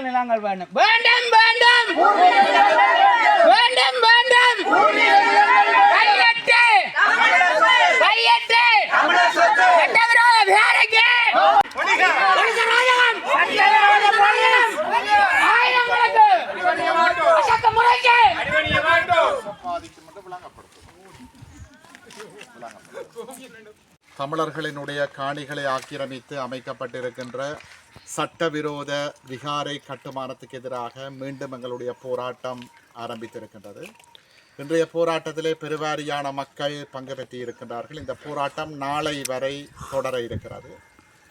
நிலங்கள் வேண்டும் வேண்டும் வேண்டும். வேண்டும் வேண்டும். கையெட்டு. கையெட்டு. சட்டவிரோத விகாரைக்கு முறைக்கு. தமிழர்களினுடைய காணிகளை ஆக்கிரமித்து அமைக்கப்பட்டிருக்கின்ற சட்டவிரோத விகாரை கட்டுமானத்துக்கு எதிராக மீண்டும் எங்களுடைய போராட்டம் ஆரம்பித்திருக்கின்றது. இன்றைய போராட்டத்திலே பெருவாரியான மக்கள் பங்கு பெற்றிருக்கின்றார்கள். இந்த போராட்டம் நாளை வரை தொடர இருக்கிறது.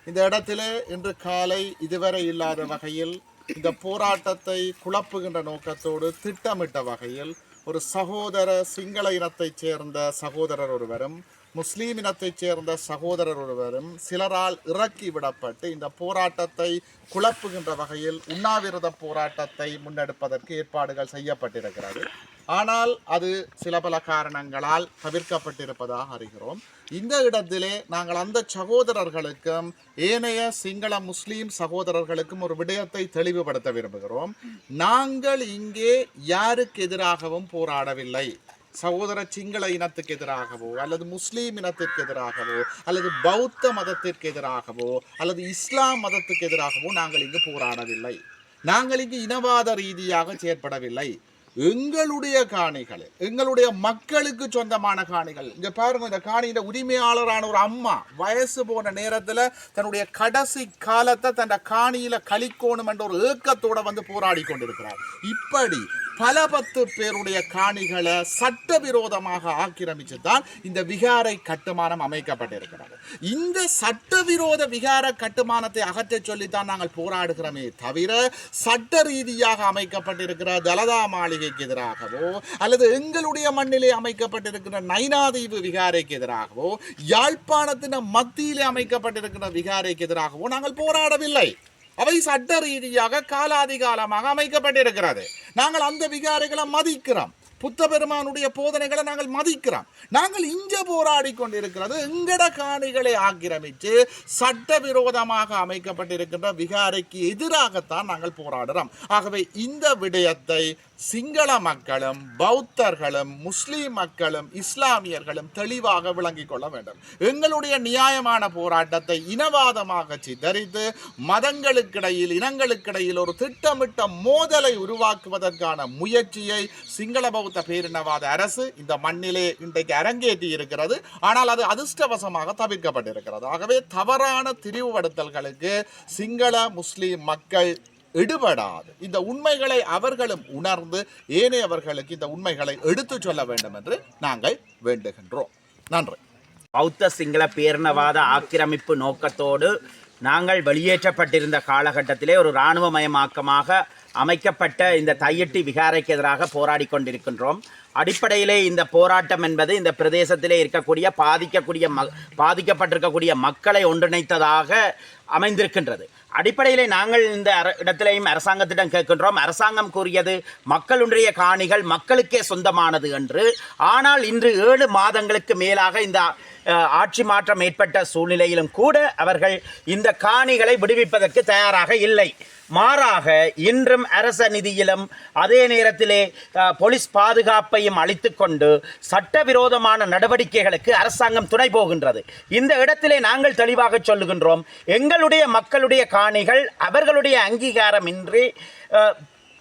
இந்த இடத்திலே இன்று காலை இதுவரை இல்லாத வகையில் இந்த போராட்டத்தை குழப்புகின்ற நோக்கத்தோடு திட்டமிட்ட வகையில் ஒரு சகோதர சிங்கள இனத்தைச் சேர்ந்த சகோதரர் ஒருவரும் முஸ்லீம் இனத்தைச் சேர்ந்த சகோதரர் ஒருவரும் சிலரால் இறக்கி விடப்பட்டு இந்த போராட்டத்தை குழப்புகின்ற வகையில் உண்ணாவிரத போராட்டத்தை முன்னெடுப்பதற்கு ஏற்பாடுகள் செய்யப்பட்டிருக்கிறது. ஆனால் அது சில பல காரணங்களால் தவிர்க்கப்பட்டிருப்பதாக அறிகிறோம். இந்த இடத்திலே நாங்கள் அந்த சகோதரர்களுக்கும் ஏனைய சிங்கள முஸ்லீம் சகோதரர்களுக்கும் ஒரு விடயத்தை தெளிவுபடுத்த விரும்புகிறோம். நாங்கள் இங்கே யாருக்கு எதிராகவும் போராடவில்லை. சகோதர சிங்கள இனத்துக்கு எதிராகவோ அல்லது முஸ்லீம் இனத்திற்கு எதிராகவோ அல்லது பௌத்த மதத்திற்கு எதிராகவோ அல்லது இஸ்லாம் மதத்துக்கு எதிராகவோ நாங்கள் இங்கு போராடவில்லை. நாங்கள் இங்கு இனவாத ரீதியாக செயற்படவில்லை. எங்களுடைய காணிகள் எங்களுடைய மக்களுக்கு சொந்தமான காணிகள். இங்க பாருங்க இந்த காணியின் உரிமையாளரான ஒரு அம்மா வயசு போன நேரத்துல தன்னுடைய கடைசி காலத்தை தன் காணியில கழிக்கோணும் என்ற ஒரு ஏக்கத்தோட வந்து போராடி கொண்டிருக்கிறார். இப்படி பல பத்து பேருடைய காணிகளை சட்டவிரோதமாக ஆக்கிரமித்து தான் இந்த விகாரை கட்டுமானம் அமைக்கப்பட்டிருக்கிறது. இந்த சட்டவிரோத விகார கட்டுமானத்தை அகற்றச் சொல்லித்தான் நாங்கள் போராடுகிறோமே தவிர சட்ட ரீதியாக அமைக்கப்பட்டிருக்கிற தலதா மாளிகைக்கு எதிராகவோ அல்லது எங்களுடைய மண்ணிலே அமைக்கப்பட்டிருக்கிற நைனாதீவு விகாரைக்கு எதிராகவோ யாழ்ப்பாணத்தின் மத்தியிலே அமைக்கப்பட்டிருக்கிற விகாரைக்கு எதிராகவோ நாங்கள் போராடவில்லை. அவை சட்ட ரீதியாக காலாதிகாலமாக அமைக்கப்பட்டிருக்கிறது. நாங்கள் அந்த விகாரைகளை மதிக்கிறோம். புத்த பெருமானுடைய போதனைகளை நாங்கள் மதிக்கிறோம். நாங்கள் இங்க போராடி கொண்டிருக்கிறது. எங்கட காணிகளை ஆக்கிரமித்து சட்டவிரோதமாக அமைக்கப்பட்டிருக்கின்ற விகாரைக்கு எதிராகத்தான் நாங்கள் போராடுறோம். ஆகவே இந்த விடயத்தை சிங்கள மக்களும் பௌத்தர்களும் முஸ்லீம் மக்களும் இஸ்லாமியர்களும் தெளிவாக விளங்கிக் கொள்ள வேண்டும். எங்களுடைய நியாயமான போராட்டத்தை இனவாதமாக சித்தரித்து மதங்களுக்கிடையில் இனங்களுக்கிடையில் ஒரு திட்டமிட்ட மோதலை உருவாக்குவதற்கான முயற்சியை சிங்கள பௌத்த பேரினவாத அரசு இந்த மண்ணிலே இன்றைக்கு அரங்கேற்றி இருக்கிறது. ஆனால் அது அதிர்ஷ்டவசமாக தவிர்க்கப்பட்டிருக்கிறது. ஆகவே தவறான திரிவுபடுத்தல்களுக்கு சிங்கள முஸ்லீம் மக்கள் எடுபடாது. இந்த உண்மைகளை அவர்களும் உணர்ந்து ஏனையவர்களுக்கு இந்த உண்மைகளை எடுத்துச் சொல்ல வேண்டும் என்று நாங்கள் வேண்டுகின்றோம். நன்றி. பௌத்த சிங்கள பேரினவாத ஆக்கிரமிப்பு நோக்கத்தோடு நாங்கள் வெளியேற்றப்பட்டிருந்த காலகட்டத்திலே ஒரு இராணுவமயமாக்கமாக அமைக்கப்பட்ட இந்த தையட்டி விகாரைக்கு எதிராக போராடி கொண்டிருக்கின்றோம். அடிப்படையிலே இந்த போராட்டம் என்பது இந்த பிரதேசத்திலே இருக்கக்கூடிய பாதிக்கக்கூடிய ம பாதிக்கப்பட்டிருக்கக்கூடிய மக்களை ஒன்றிணைத்ததாக அமைந்திருக்கின்றது. அடிப்படையிலே நாங்கள் இந்த அர- இடத்திலேயும் அரசாங்கத்திடம் கேட்கின்றோம். அரசாங்கம் கூறியது மக்களுடைய காணிகள் மக்களுக்கே சொந்தமானது என்று. ஆனால் இன்று ஏழு மாதங்களுக்கு மேலாக இந்த ஆட்சி மாற்றம் ஏற்பட்ட சூழ்நிலையிலும் கூட அவர்கள் இந்த காணிகளை விடுவிப்பதற்கு தயாராக இல்லை. மாறாக இன்றும் அரச நிதியிலும் அதே நேரத்திலே போலீஸ் பாதுகாப்பையும் அளித்துக்கொண்டு சட்டவிரோதமான நடவடிக்கைகளுக்கு அரசாங்கம் துணை போகின்றது. இந்த இடத்திலே நாங்கள் தெளிவாக சொல்லுகின்றோம் எங்களுடைய மக்களுடைய காணிகள் அவர்களுடைய அங்கீகாரமின்றி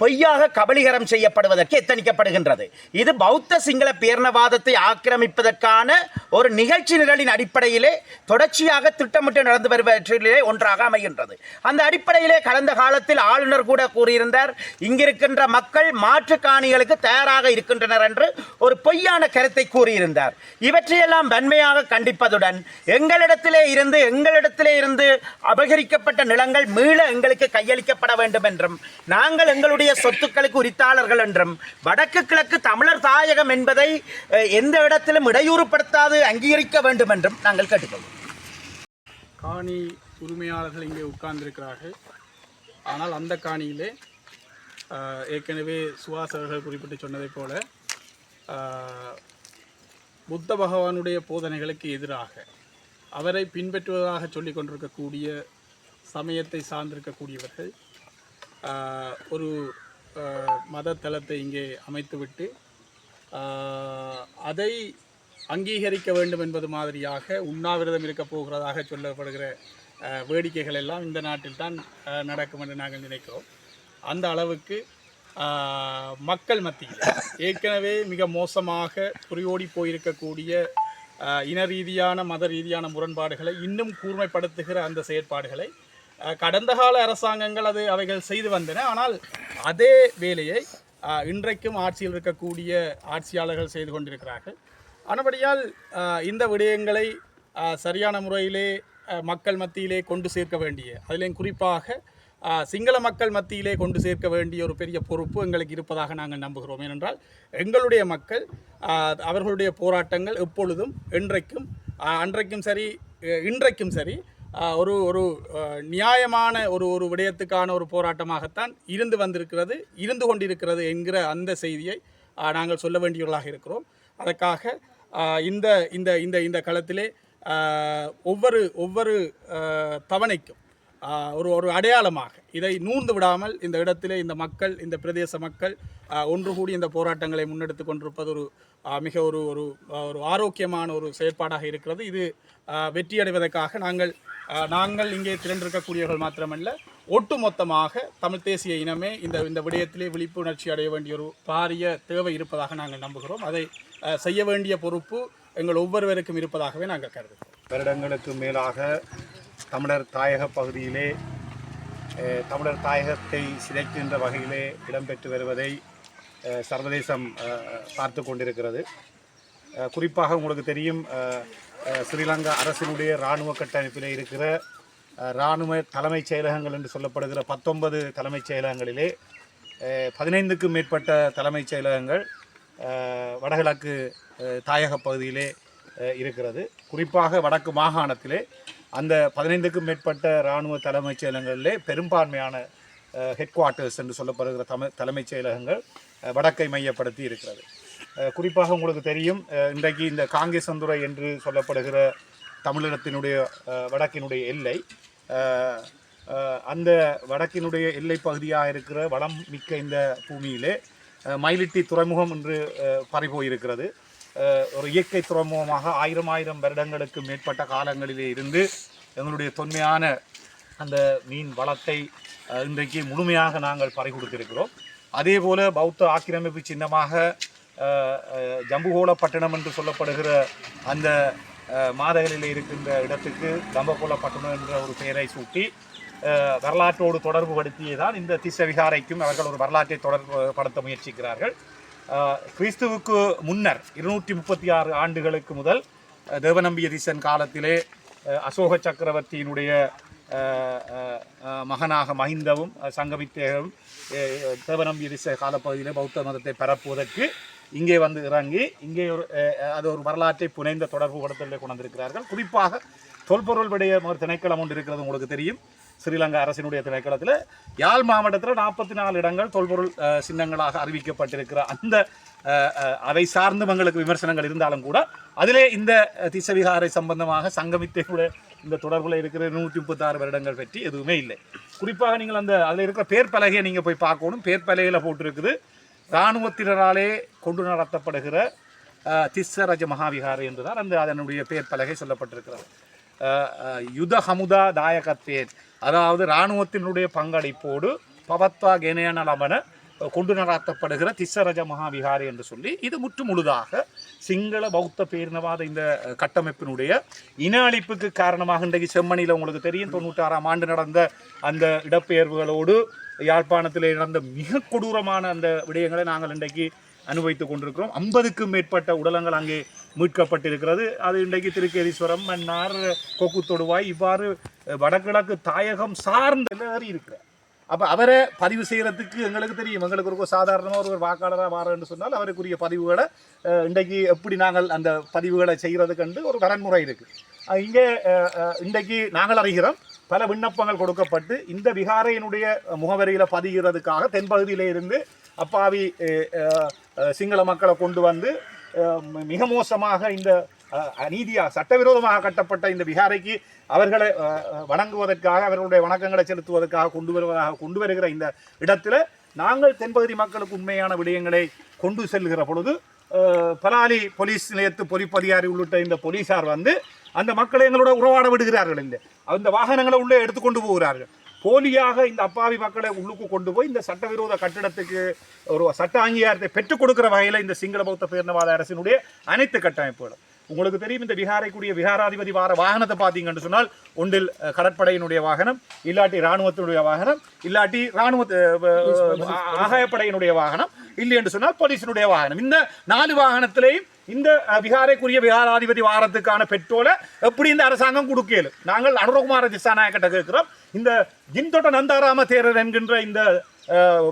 பொய்யாக கபலீகரம் செய்யப்படுவதற்கு எத்தனிக்கப்படுகின்றது? இது பௌத்த சிங்கள பேரணவாதத்தை ஆக்கிரமிப்பதற்கான ஒரு நிகழ்ச்சி நிரலின் அடிப்படையிலே தொடர்ச்சியாக திட்டமிட்டு நடந்து வருவற்றிலே ஒன்றாக அமைகின்றது. அந்த அடிப்படையிலே கடந்த காலத்தில் ஆளுநர் கூட கூறியிருந்தார் இங்கிருக்கின்ற மக்கள் மாற்று காணிகளுக்கு தயாராக இருக்கின்றனர் என்று ஒரு பொய்யான கருத்தை கூறியிருந்தார். இவற்றையெல்லாம் வன்மையாக கண்டிப்பதுடன் எங்களிடத்திலே இருந்து எங்களிடத்திலே இருந்து அபகரிக்கப்பட்ட நிலங்கள் மீள எங்களுக்கு கையளிக்கப்பட வேண்டும் என்றும் நாங்கள் எங்களுடைய சொத்துக்களுக்கு உரித்தாளர்கள் என்றும் வடக்கு கிழக்கு தமிழர் தாயகம் என்பதை எந்த இடத்திலும் இடையூறுபடுத்தாது அங்கீகரிக்க வேண்டும் என்றும் நாங்கள் கேட்டுக்கொள்வோம் காணி உரிமையாளர்கள் இங்கே உட்கார்ந்திருக்கிறார்கள். ஆனால் அந்த காணியிலே ஆஹ், ஏற்கனவே சுவாஸ் அவர்கள் குறிப்பிட்டு சொன்னதைப் போல புத்த பகவானுடைய போதனைகளுக்கு எதிராக அவரை பின்பற்றுவதாக சொல்லிக் கொண்டிருக்கக்கூடிய சமயத்தை சார்ந்திருக்கக்கூடியவர்கள் ஒரு மத தளத்தை இங்கே அமைத்துவிட்டு அதை அங்கீகரிக்க வேண்டும் என்பது மாதிரியாக உண்ணாவிரதம் இருக்கப் போகிறதாக சொல்லப்படுகிற வேடிக்கைகள் எல்லாம் இந்த நாட்டில் தான் நடக்கும் என்று நாங்கள் நினைக்கிறோம். அந்த அளவுக்கு மக்கள் மத்தியில் ஏற்கனவே மிக மோசமாக புரியோடி போயிருக்கக்கூடிய இன ரீதியான மத ரீதியான முரண்பாடுகளை இன்னும் கூர்மைப்படுத்துகிற அந்த செயற்பாடுகளை கடந்த கால அரசாங்கங்கள் அது அவைகள் செய்து வந்தன. ஆனால் அதே வேலையை இன்றைக்கும் ஆட்சியில் இருக்கக்கூடிய ஆட்சியாளர்கள் செய்து கொண்டிருக்கிறார்கள். ஆனபடியால் இந்த விடயங்களை சரியான முறையிலே மக்கள் மத்தியிலே கொண்டு சேர்க்க வேண்டிய அதிலேயும் குறிப்பாக சிங்கள மக்கள் மத்தியிலே கொண்டு சேர்க்க வேண்டிய ஒரு பெரிய பொறுப்பு எங்களுக்கு இருப்பதாக நாங்கள் நம்புகிறோம். ஏனென்றால் எங்களுடைய மக்கள் அவர்களுடைய போராட்டங்கள் எப்பொழுதும் என்றைக்கும் அன்றைக்கும் சரி இன்றைக்கும் சரி ஒரு ஒரு நியாயமான ஒரு ஒரு விடயத்துக்கான ஒரு போராட்டமாகத்தான் இருந்து வந்திருக்கிறது இருந்து கொண்டிருக்கிறது என்கிற அந்த செய்தியை நாங்கள் சொல்ல வேண்டியவர்களாக இருக்கிறோம். அதற்காக இந்த இந்த இந்த இந்த களத்திலே ஒவ்வொரு ஒவ்வொரு தவணைக்கும் ஒரு ஒரு அடையாளமாக. இதை நூந்து விடாமல் இந்த இடத்திலே இந்த மக்கள் இந்த பிரதேச மக்கள் ஒன்று கூடி இந்த போராட்டங்களை முன்னெடுத்து கொண்டிருப்பது ஒரு மிக ஒரு ஒரு ஒரு ஆரோக்கியமான ஒரு செயற்பாடாக இருக்கிறது. இது வெற்றியடைவதற்காக நாங்கள் நாங்கள் இங்கே திரண்டிருக்கக்கூடியவர்கள் மாத்திரமல்ல ஒட்டுமொத்தமாக தமிழ் தேசிய இனமே இந்த இந்த விடயத்திலே விழிப்புணர்ச்சி அடைய வேண்டிய ஒரு பாரிய தேவை இருப்பதாக நாங்கள் நம்புகிறோம். அதை செய்ய வேண்டிய பொறுப்பு எங்கள் ஒவ்வொருவருக்கும் இருப்பதாகவே நாங்கள் கருதுகிறோம். வருடங்களுக்கு மேலாக தமிழர் தாயக பகுதியிலே தமிழர் தாயகத்தை சிதைக்கின்ற வகையிலே இடம்பெற்று வருவதை சர்வதேசம் பார்த்து கொண்டிருக்கிறது. குறிப்பாக உங்களுக்கு தெரியும் ஸ்ரீலங்கா அரசினுடைய இராணுவ கட்டமைப்பில் இருக்கிற இராணுவ தலைமைச் செயலகங்கள் என்று சொல்லப்படுகிற பத்தொன்பது தலைமைச் செயலகங்களிலே பதினைந்துக்கும் மேற்பட்ட தலைமைச் செயலகங்கள் வடகிழக்கு தாயக பகுதியிலே இருக்கிறது. குறிப்பாக வடக்கு மாகாணத்திலே அந்த பதினைந்துக்கும் மேற்பட்ட இராணுவ தலைமைச் செயலகங்களிலே பெரும்பான்மையான ஹெட் குவார்ட்டர்ஸ் என்று சொல்லப்படுகிற தமிழ் தலைமைச் செயலகங்கள் வடக்கை மையப்படுத்தி இருக்கிறது. குறிப்பாக உங்களுக்கு தெரியும் இன்றைக்கு இந்த காங்கேசந்துறை என்று சொல்லப்படுகிற தமிழகத்தினுடைய வடக்கினுடைய எல்லை அந்த வடக்கினுடைய எல்லை பகுதியாக இருக்கிற வளம் மிக்க இந்த பூமியிலே மயிலிட்டி துறைமுகம் என்று பறிபோயிருக்கிறது ஒரு இயற்கை துறைமுகமாக ஆயிரம் ஆயிரம் வருடங்களுக்கு மேற்பட்ட காலங்களிலே இருந்து எங்களுடைய தொன்மையான அந்த மீன் வளத்தை இன்றைக்கு முழுமையாக நாங்கள் பறி கொடுத்திருக்கிறோம். அதே போல பௌத்த ஆக்கிரமிப்பு சின்னமாக ஜம்புகோல அஹ், ஜம்புகோளப்பட்டினம் என்று சொல்லப்படுகிற அந்த மாதகளில் இருக்கின்ற இடத்துக்கு தம்பகோளப்பட்டினம் என்ற ஒரு பெயரை சூட்டி வரலாற்றோடு தொடர்பு படுத்தியதான் இந்த திசவிகாரைக்கும் அவர்கள் ஒரு வரலாற்றை தொடர்பு படுத்த முயற்சிக்கிறார்கள். கிறிஸ்துவுக்கு முன்னர் இருநூற்றி முப்பத்தி ஆறு ஆண்டுகளுக்கு முதல் தேவநம்பிய திசன் காலத்திலே அசோக சக்கரவர்த்தியினுடைய மகனாக மஹிந்தவும் சங்கமித்தேகவும் தேவநம்பிய திசை காலப்பகுதியிலே பௌத்த மதத்தை பரப்புவதற்கு இங்கே வந்து இறங்கி இங்கே ஒரு அது ஒரு வரலாற்றை புனைந்த தொடர்பு படுத்தலை கொண்டிருக்கிறார்கள் குறிப்பாக தொல்பொருள் விடைய ஒரு திணைக்களம் ஒன்று இருக்கிறது உங்களுக்கு தெரியும். ஸ்ரீலங்கா அரசினுடைய திணைக்களத்தில் யாழ் மாவட்டத்தில் நாற்பத்தி நாலு இடங்கள் தொல்பொருள் சின்னங்களாக அறிவிக்கப்பட்டிருக்கிற அந்த அதை சார்ந்தும் எங்களுக்கு விமர்சனங்கள் இருந்தாலும் கூட அதிலே இந்த திசவிகாரை சம்பந்தமாக சங்கமித்தேனுடைய இந்த தொடர்பில் இருக்கிற நூற்றி முப்பத்தாறு வருடங்கள் பற்றி எதுவுமே இல்லை. குறிப்பாக நீங்கள் அந்த அதில் இருக்கிற பேர் பலகையை நீங்கள் போய் பார்க்கணும். பேர் பலகையில் போட்டிருக்குது இராணுவத்தினராலே கொண்டு நடத்தப்படுகிற திஸ்ஸரஜ மகாவிகாரை என்றுதான் அந்த அதனுடைய பேர் பலகை சொல்லப்பட்டிருக்கிறது. யுத ஹமுதா தாயகத்தேன் அதாவது இராணுவத்தினுடைய பங்களிப்போடு பவத்வா கேனேன லமன கொண்டு நடாத்தப்படுகிற திஸ்ஸரஜ மகாவிகாரி என்று சொல்லி இது முற்று முழுதாக சிங்கள பௌத்த பேரினவாத இந்த கட்டமைப்பினுடைய இன அழிப்புக்கு காரணமாக இன்றைக்கு செம்மணியில் உங்களுக்கு தெரியும் தொண்ணூற்றாறாம் ஆண்டு நடந்த அந்த இடப்பெயர்வுகளோடு யாழ்ப்பாணத்தில் நடந்த மிக கொடூரமான அந்த விடயங்களை நாங்கள் இன்றைக்கு அனுபவித்துக் கொண்டிருக்கிறோம். ஐம்பதுக்கும் மேற்பட்ட உடலங்கள் அங்கே மீட்கப்பட்டிருக்கிறது. அது இன்றைக்கு திருக்கேதீஸ்வரம் மன்னார் கொக்கு தொடுவாய் இவ்வாறு வடகிழக்கு தாயகம் சார்ந்த ஏறி இருக்கிறார். அப்போ அவரை பதிவு செய்கிறதுக்கு எங்களுக்கு தெரியும். எங்களுக்கு ஒரு சாதாரணமாக ஒரு வாக்காளராக வாரன்னு சொன்னால் அவருக்குரிய பதிவுகளை இன்றைக்கு எப்படி நாங்கள் அந்த பதிவுகளை செய்கிறது கண்டு ஒரு வரன்முறை இருக்குது இங்கே இன்றைக்கு நாங்கள் அறிகிறோம் பல விண்ணப்பங்கள் கொடுக்கப்பட்டு இந்த விகாரையினுடைய முகவரியில் பதிகிறதுக்காக தென்பகுதியிலே இருந்து அப்பாவி சிங்கள மக்களை கொண்டு வந்து மிக மோசமாக இந்த அநீதியாக சட்டவிரோதமாக கட்டப்பட்ட இந்த விகாரைக்கு அவர்களை வணங்குவதற்காக அவர்களுடைய வணக்கங்களை செலுத்துவதற்காக கொண்டு வருவதாக கொண்டு வருகிற இந்த இடத்துல நாங்கள் தென்பகுதி மக்களுக்கு உண்மையான விடயங்களை கொண்டு செல்கிற பொழுது பலாலி போலீஸ் நிலையத்து பொறிப்பதிகாரி உள்ளிட்ட இந்த போலீசார் வந்து அந்த மக்களை எங்களோட உறவாட விடுகிறார்கள் இல்லை அந்த வாகனங்களை உள்ளே எடுத்துக்கொண்டு போகிறார்கள். போலியாக இந்த அப்பாவி மக்களை உள்ளுக்கு கொண்டு போய் இந்த சட்டவிரோத கட்டிடத்துக்கு ஒரு சட்ட அங்கீகாரத்தை பெற்றுக் கொடுக்கிற வகையில் இந்த சிங்கள பௌத்த பேரினவாத அரசினுடைய அனைத்து கட்டமைப்புகளும். உங்களுக்கு தெரியும் இந்த விகாரைக்குரிய விகாராதிபதி வார வாகனத்தை பார்த்தீங்கன்னு சொன்னால் ஒன்றில் கடற்படையினுடைய வாகனம் இல்லாட்டி இராணுவத்தினுடைய வாகனம் இல்லாட்டி இராணுவ ஆகாயப்படையினுடைய வாகனம் இல்லை என்று சொன்னால் போலீஸினுடைய வாகனம். இந்த நாலு வாகனத்திலேயும் இந்த விகாரைக்குரிய விகாராதிபதி வாரத்துக்கான பெட்ரோலை எப்படி இந்த அரசாங்கம் கொடுக்கல? நாங்கள் அனுரகுமார திசாநாயக்கிட்ட கேட்கிறோம். இந்த ஜின்தொட்ட நந்தாராம தேரர் என்கின்ற இந்த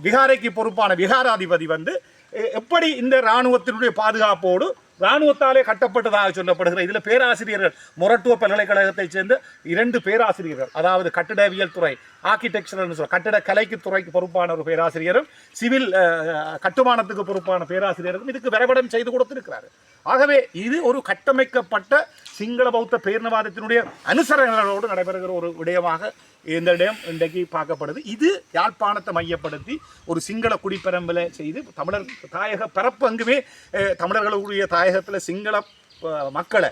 விகாரைக்கு பொறுப்பான விகாராதிபதி வந்து எ- எப்படி இந்த இராணுவத்தினுடைய பாதுகாப்போடு இராணுவத்தாலே கட்டப்பட்டதாக சொல்லப்படுகிற இதில் பேராசிரியர்கள் மொரட்டுவ பல்கலைக்கழகத்தைச் சேர்ந்த இரண்டு பேராசிரியர்கள் அதாவது கட்டிடவியல் துறை ஆர்கிடெக்சர்னு சொல்ல கட்டிடக்கலைக்கு துறைக்கு பொறுப்பான ஒரு பேராசிரியரும் சிவில் கட்டுமானத்துக்கு பொறுப்பான பேராசிரியரும் இதுக்கு வரைபடம் செய்து கொடுத்திருக்கிறாரு. ஆகவே இது ஒரு கட்டமைக்கப்பட்ட சிங்கள பௌத்த பேரினவாதத்தினுடைய அனுசரணைகளோடு நடைபெறுகிற ஒரு விடயமாக இந்த இடம் இன்றைக்கு பார்க்கப்படுது. இது யாழ்ப்பாணத்தை மையப்படுத்தி ஒரு சிங்கள குடிப்பெரம்பலை செய்து தமிழர் தாயக பரப்பு அங்குமே தமிழர்களுடைய தாயகத்தில் சிங்கள மக்களை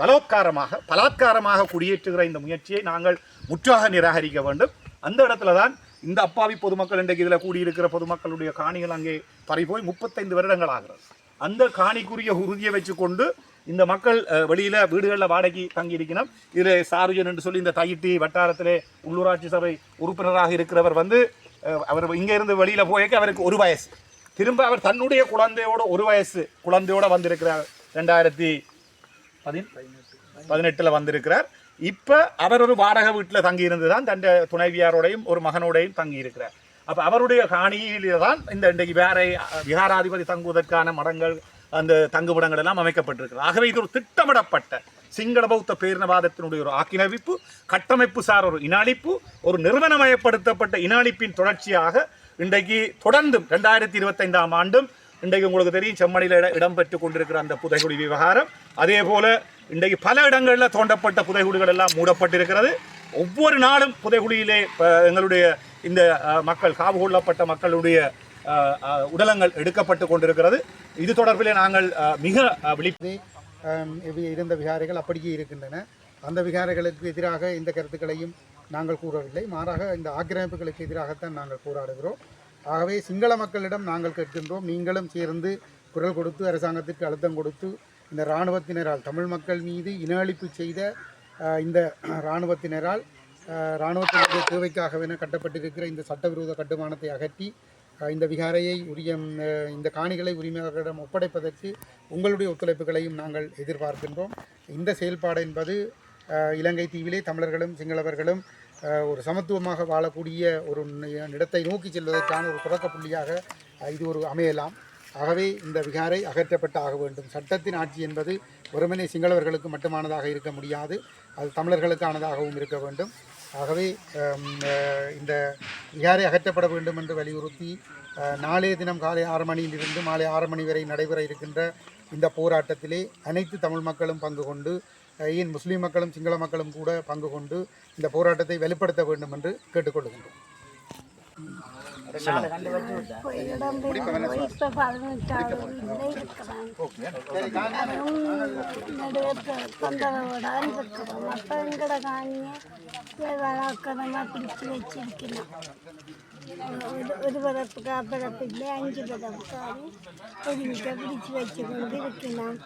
பலோத்காரமாக பலாத்காரமாக குடியேற்றுகிற இந்த முயற்சியை நாங்கள் முற்றாக நிராகரிக்க வேண்டும். அந்த இடத்துல தான் இந்த அப்பாவி பொதுமக்கள் இன்றைக்கு இதில் கூடியிருக்கிற பொதுமக்களுடைய காணிகள் அங்கே பறிபோய் முப்பத்தைந்து வருடங்கள் ஆகிறது. அந்த காணிக்குரிய உறுதியை வச்சுக்கொண்டு இந்த மக்கள் வெளியில் வீடுகளில் வாடகை தங்கி இருக்கணும் இதில் சாருஜன் என்று சொல்லி இந்த தையிட்டி வட்டாரத்திலே உள்ளூராட்சி சபை உறுப்பினராக இருக்கிறவர் வந்து அவர் இங்கேருந்து வெளியில் வெளியில அவருக்கு ஒரு வயசு. திரும்ப அவர் தன்னுடைய குழந்தையோட ஒரு வயசு குழந்தையோட வந்திருக்கிறார். ரெண்டாயிரத்தி பதினெட்டில் வந்திருக்கிறார். இப்போ அவர் ஒரு வாடகை வீட்டில் தங்கி இருந்து தான் தன் துணைவியாரோடையும் ஒரு மகனோடையும் தங்கி இருக்கிறார் அப்போ அவருடைய காணியிலே தான் இந்த இன்றைக்கு வேற விகாராதிபதி தங்குவதற்கான மடங்கள் அந்த தங்குமிடங்கள் எல்லாம் அமைக்கப்பட்டிருக்கிறது. ஆகவே இது ஒரு திட்டமிடப்பட்ட சிங்கள பௌத்த பேரினவாதத்தினுடைய ஒரு ஆக்கிரமிப்பு கட்டமைப்பு சார் ஒரு இனாளிப்பு ஒரு நிறுவனமயப்படுத்தப்பட்ட இனாளிப்பின் தொடர்ச்சியாக இன்றைக்கு தொடர்ந்தும் ரெண்டாயிரத்தி இருபத்தைந்தாம் ஆண்டும் இன்றைக்கு உங்களுக்கு தெரியும் செம்மணியில் இட இடம்பெற்று கொண்டிருக்கிற அந்த புதைகுடி விவகாரம். அதே போல் இன்றைக்கு பல இடங்களில் தோண்டப்பட்ட புதைகுழிகள் எல்லாம் மூடப்பட்டிருக்கிறது. ஒவ்வொரு நாளும் புதைகுழியிலே இப்போ எங்களுடைய இந்த மக்கள் காவு கொள்ளப்பட்ட மக்களுடைய உடலங்கள் எடுக்கப்பட்டு கொண்டிருக்கிறது. இது தொடர்பிலே நாங்கள் மிக விழிப்பு இருந்த விகாரைகள் அப்படியே இருக்கின்றன. அந்த விகாரைகளுக்கு எதிராக இந்த கருத்துக்களையும் நாங்கள் கூறவில்லை. மாறாக இந்த ஆக்கிரமிப்புகளுக்கு எதிராகத்தான் நாங்கள் போராடுகிறோம். ஆகவே சிங்கள மக்களிடம் நாங்கள் கேட்கின்றோம். நீங்களும் சேர்ந்து குரல் கொடுத்து அரசாங்கத்திற்கு அழுத்தம் கொடுத்து இந்த இராணுவத்தினரால் தமிழ் மக்கள் மீது இனஅழிப்பு செய்த இந்த இராணுவத்தினரால் ஆஹ், இராணுவத்தினுடைய தேவைக்காகவென கட்டப்பட்டிருக்கிற இந்த சட்டவிரோத கட்டுமானத்தை அகற்றி இந்த விகாரையை உரிய இந்த காணிகளை உரிமையாளர்களிடம் ஒப்படைப்பதற்கு உங்களுடைய ஒத்துழைப்புகளையும் நாங்கள் எதிர்பார்க்கின்றோம். இந்த செயல்பாடு என்பது இலங்கை தீவிலே தமிழர்களும் சிங்களவர்களும் ஒரு சமத்துவமாக வாழக்கூடிய ஒரு இடத்தை நோக்கி செல்வதற்கான ஒரு தொடக்க புள்ளியாக இது ஒரு அமையலாம். ஆகவே இந்த விகாரை அகற்றப்பட்டு ஆக வேண்டும். சட்டத்தின் ஆட்சி என்பது ஒருமனை சிங்களவர்களுக்கு மட்டுமானதாக இருக்க முடியாது. அது தமிழர்களுக்கானதாகவும் இருக்க வேண்டும். ஆகவே இந்த விகாரை அகற்றப்பட வேண்டும் என்று வலியுறுத்தி நாளைய தினம் காலை ஆறு மணியிலிருந்து மாலை ஆறு மணி வரை நடைபெற இருக்கின்ற இந்த போராட்டத்திலே அனைத்து தமிழ் மக்களும் பங்கு கொண்டு ஏன் முஸ்லீம் மக்களும் சிங்கள மக்களும் கூட பங்கு கொண்டு இந்த போராட்டத்தை வெளிப்படுத்த வேண்டும் என்று கேட்டுக்கொள்கின்றோம். இப்ப இருக்கிறோம் காணியை வளர்க்கணமாக பிடிச்சி வச்சிருக்கணும் ஒரு ஒரு பரப்புக்கு அப்புறப்பில்லை அஞ்சு பரப்புக்காரு ஒரு வீட்டை பிடிச்சி வச்சு கொண்டு இருக்கணும்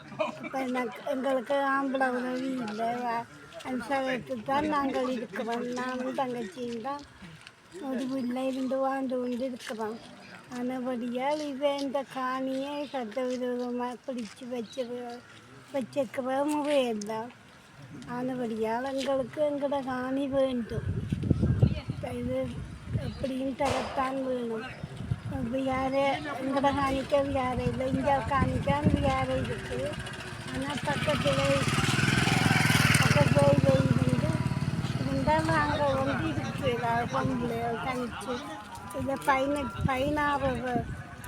இப்போ எனக்கு எங்களுக்கு ஆம்பளை உதவி இல்லை அனுசரித்து தான் நாங்கள் ஒரு பிள்ளை வாழ்ந்து கொண்டு இருக்கிறோம் ஆனபடியால் இவன் இந்த காணியை சட்டவிரோதமாக பிடிச்சு வச்சு வச்சிருக்கிற முறையெல்லாம் ஆனபடியால் எங்களுக்கு எங்களோட காணி வேண்டும். இது எப்படியும் தரத்தான் வேணும். வியாரை எங்களோட காணிக்க வியாரை இல்லை இங்கே காணிக்கான் வியாரை இருக்குது ஆனால் பக்கத்தில் பக்கத்தில் இருந்தால் நாங்கள் வந்து இருக்கிறோம் பொம்பளை தனிச்சு இதை பதினெட்டு பதினாறு பையனாவது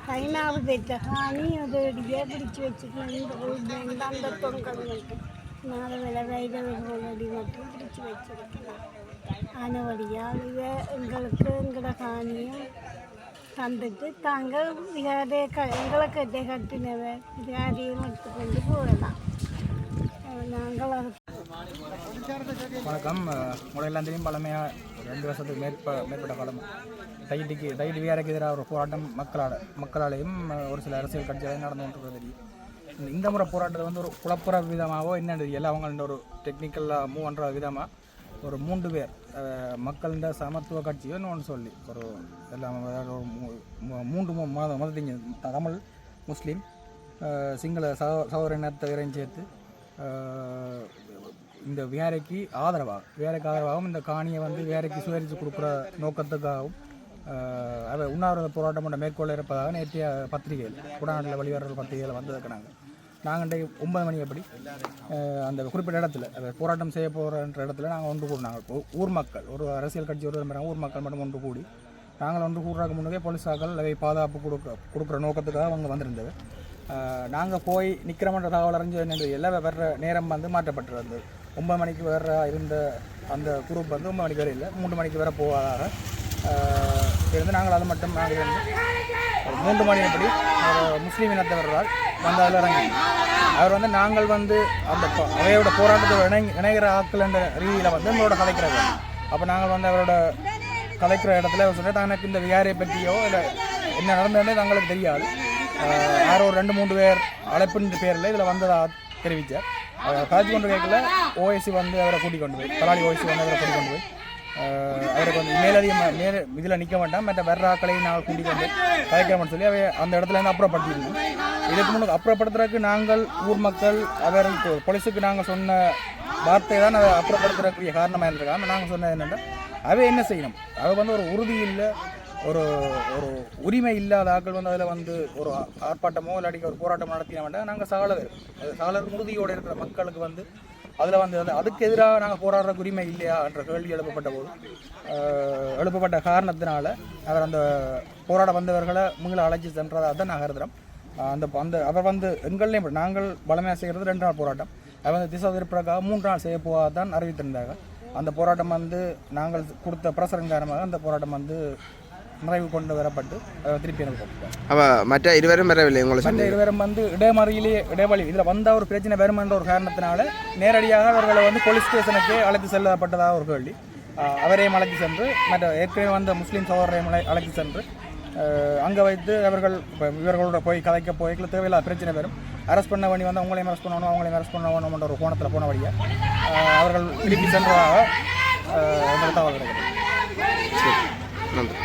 பதினாறு பெற்ற காணி அது அடியாக பிடிச்சி வச்சுக்கணும் இந்த அந்த தொங்கல் மட்டும் நாலு வேலை வயது அடி மட்டும் பிடிச்சி வச்சிருக்கணும் ஆனவடியால் இதை எங்களுக்கு எங்களோட காணியும் தந்துட்டு தாங்கள் விகாரே க எங்களை கட்டை கட்டினவ விகாரையும் எடுத்துக்கொண்டு போகலாம் அஹ் நாங்கள் வணக்கம். முறையெல்லாம் தெரியும் பழமையாக ரெண்டு வருஷத்துக்கு மேற்ப மேற்பட்ட காலம். தைட்டிக்கு தைட்டு வியாரைக்கு எதிராக ஒரு போராட்டம் மக்களால் மக்களாலேயும் ஒரு சில அரசியல் கட்சிகளையும் நடந்து கொண்டிருக்கிறது. தெரியும் இந்த முறை போராட்டத்தை வந்து ஒரு குழப்புற விதமாகவோ என்னன்னு தெரியல அவங்கள்ட்ட ஒரு டெக்னிக்கலாக மூவ் பண்ணுற விதமாக ஒரு மூன்று பேர் அஹ், சமத்துவ கட்சியோ ஒன்று சொல்லி. ஒரு எல்லாம் ஒரு மூன்று மூ- மத மதத்திங்க தமிழ் முஸ்லீம் சிங்கள சகோ சகோதரத்தை இனத்தவரையும் சேர்த்து இந்த வேலைக்கு ஆதரவாக வேலைக்கு ஆதரவாகவும் இந்த காணியை வந்து வேலைக்கு சுயரித்து கொடுக்குற நோக்கத்துக்காகவும் அதை உண்ணாவிரத போராட்டம் பண்ண மேற்கொள்ள இருப்பதாக நேற்றைய பத்திரிகையில் குடாநாட்டில் வெளிவர பத்திரிகையில் வந்திருக்கிறாங்க நாங்கள் இன்றைக்கு ஒன்பது மணி அப்படி அந்த குறிப்பிட்ட இடத்துல அந்த போராட்டம் செய்ய போகிறன்ற இடத்துல நாங்கள் ஒன்று கூடினாங்க ஊர் மக்கள் ஒரு அரசியல் கட்சி ஒரு ஊர் மக்கள் மட்டும் ஒன்று கூடி நாங்கள் ஒன்று கூடுறதுக்கு முன்னே போலீஸாக்கள் அதை பாதுகாப்பு கொடுக்க கொடுக்குற நோக்கத்துக்காக அவங்க வந்திருந்தது. நாங்கள் போய் நிற்கிறோம்ன்ற தகவல் அறிஞ்சு என்னென்ன எல்லாம் வர்ற நேரம் வந்து மாற்றப்பட்டிருந்தது. ஒன்பது மணிக்கு வர இருந்த அந்த குரூப் வந்து ஒன்பது மணிக்கு வர இல்லை மூன்று மணிக்கு வர போவதாக இருந்து நாங்கள் அது மட்டும் நாங்கள் வந்து ஒரு மூன்று மணி எப்படி முஸ்லீம் இனத்தவர்களால் வந்து அதில் இறங்கி. அவர் வந்து நாங்கள் வந்து அந்த அவையோட போராட்டத்தோட இணை இணைகிற ஆக்கள் என்ற ரீதியில் வந்து எங்களோட கலைக்கிறாங்க அப்போ நாங்கள் வந்து அவரோட கலைக்கிற இடத்துல அவர் சொன்னால் தனக்கு இந்த விகாரியை பற்றியோ இல்லை என்ன நடந்ததுன்னு தங்களுக்கு தெரியாது. யாரோ ஒரு ரெண்டு மூன்று பேர் அழைப்புன்ற பேரில் இதில் வந்ததாக தெரிவித்தார் காட்சி கொண்டு கேட்கல ஓஎஸ்சி வந்து அவரை கூட்டிக் கொண்டு போய். பலாளி ஓஎஸ்சி வந்து அவரை கூட்டிக் கொண்டு போய். அவருக்கு வந்து மேலதிகமாக மேல இதில் நிற்க வேண்டாம் மற்ற வேற ஆக்களையும் நாங்கள் கூட்டிக் கொண்டு கலைக்கிறோம்னு சொல்லி அவை அந்த இடத்துல இருந்து அப்புறப்படுத்திருந்தோம் இதுக்கு முன்னாடி அப்புறப்படுத்துறதுக்கு நாங்கள் ஊர் மக்கள் அவர் போலீஸுக்கு நாங்கள் சொன்ன வார்த்தை தான் அதை அப்புறப்படுத்துறக்கூடிய காரணமாக இருந்திருக்காங்க நாங்கள் சொன்னது என்னென்னா அவை என்ன செய்யணும்? அது வந்து ஒரு உறுதி இல்லை. ஒரு ஒரு உரிமை இல்லாத ஆட்கள் வந்து அதில் வந்து ஒரு ஆர்ப்பாட்டமோ இல்லாட்டி ஒரு போராட்டம் நடத்தின வேண்டாம். நாங்கள் சாலர் சாலர் உறுதியோடு இருக்கிற மக்களுக்கு வந்து அதில் வந்து அது அதுக்கு எதிராக நாங்கள் போராடுற உரிமை இல்லையா என்ற கேள்வி எழுப்பப்பட்ட போது எழுப்பப்பட்ட காரணத்தினால அவர் அந்த போராட வந்தவர்களை முங்களை அழைச்சி சென்றதாக தான் நான் கருதுகிறோம் அந்த அந்த அவர் வந்து எங்கள்லேயும் நாங்கள் பலமையாக செய்கிறது ரெண்டு நாள் போராட்டம். அவர் வந்து திசை திருப்பிறக்காக மூன்று நாள் செய்ய போவதான் அறிவித்திருந்தாங்க அந்த போராட்டம் வந்து நாங்கள் கொடுத்த பிரசரம் காரணமாக அந்த போராட்டம் வந்து நிறைவு கொண்டு வரப்பட்டு திருப்பி கொடுத்தாங்க அவ மற்ற இருவரும் வரவில்லை உங்களை மற்ற இருவரும் வந்து இடைமறியிலே இடைவெளி இதில் வந்த ஒரு பிரச்சனை வருமென்ற ஒரு காரணத்தினால நேரடியாக அவர்களை வந்து போலீஸ் ஸ்டேஷனுக்கே அழைத்து செல்லப்பட்டதாக ஒரு கேள்வி. அவரையும் அழைத்து சென்று மற்ற ஏற்கனவே வந்த முஸ்லீம் சகோதரையும் அழை- அழைத்து சென்று அங்கே வைத்து அவர்கள் இப்போ இவர்களோட போய் கதைக்க போய் தேவையில்லாத பிரச்சனை வரும். அரெஸ்ட் பண்ண வேண்டி வந்து அவங்களையும் அரெஸ்ட் பண்ணணும் அவங்களையும் அரெஸ்ட் பண்ண வேணும்ன்ற ஒரு கோணத்தில் போன வழியாக அவர்கள் திருப்பி சென்றதாக எங்களுக்கு தகவல் கிடைக்கிறது நன்றி.